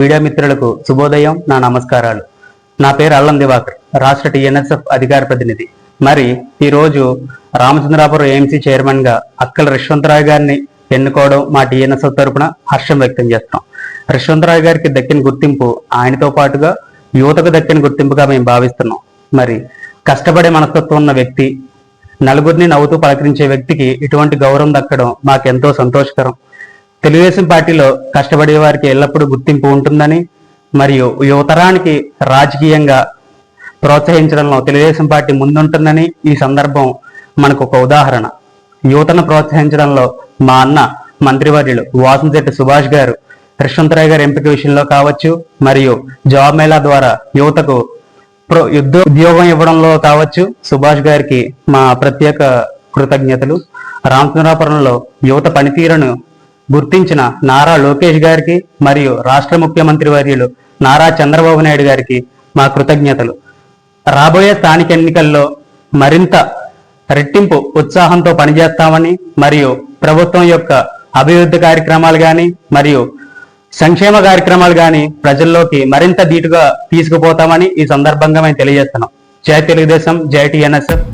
Media మిత్రులకు శుభోదయం నా నమస్కారాలు. నా పేరు అల్లం దివాకర్ రాష్ట్ర టీఎన్ఎస్ఎఫ్ అధికార ప్రతినిధి. మరి ఈరోజు రామచంద్రాపురం ఏఎంసీ చైర్మన్గా అక్కల రిష్వంతరాయ్ గారిని ఎన్నుకోవడం మా టీఎన్ఎస్ఎఫ్ తరపున హర్షం వ్యక్తం చేస్తున్నాం. రిష్వంతరాయ్ గారికి దక్కిన గుర్తింపు ఆయనతో పాటుగా యువతకు దక్కిన గుర్తింపుగా మేము భావిస్తున్నాం. మరి కష్టపడే మనస్తత్వం ఉన్న వ్యక్తి నలుగురిని నవ్వుతూ పలకరించే వ్యక్తికి ఇటువంటి గౌరవం దక్కడం మాకెంతో సంతోషకరం. తెలుగుదేశం పార్టీలో కష్టపడే వారికి ఎల్లప్పుడూ గుర్తింపు ఉంటుందని మరియు యువతరానికి రాజకీయంగా ప్రోత్సహించడంలో తెలుగుదేశం పార్టీ ముందుంటుందని ఈ సందర్భం మనకు ఒక ఉదాహరణ. యువతను ప్రోత్సహించడంలో మా అన్న మంత్రివర్యులు వాసంశెట్టి సుభాష్ గారు కృష్ణంతరాయ్ గారి ఎంపిక విషయంలో కావచ్చు మరియు జాబ్ మేళా ద్వారా యువతకు ప్రో యుద్ధ ఉద్యోగం ఇవ్వడంలో కావచ్చు సుభాష్ గారికి మా ప్రత్యేక కృతజ్ఞతలు. రామచంద్రాపురంలో యువత పనితీరును గుర్తించిన నారా లోకేష్ గారికి మరియు రాష్ట్ర ముఖ్యమంత్రి వర్యులు నారా చంద్రబాబు నాయుడు గారికి మా కృతజ్ఞతలు. రాబోయే స్థానిక ఎన్నికల్లో మరింత రెట్టింపు ఉత్సాహంతో పనిచేస్తామని మరియు ప్రభుత్వం యొక్క అభివృద్ధి కార్యక్రమాలు కానీ మరియు సంక్షేమ కార్యక్రమాలు కానీ ప్రజల్లోకి మరింత ధీటుగా తీసుకుపోతామని ఈ సందర్భంగా మేము తెలియజేస్తున్నాం. జై తెలుగుదేశం జై టీఎన్ఎస్ఎఫ్.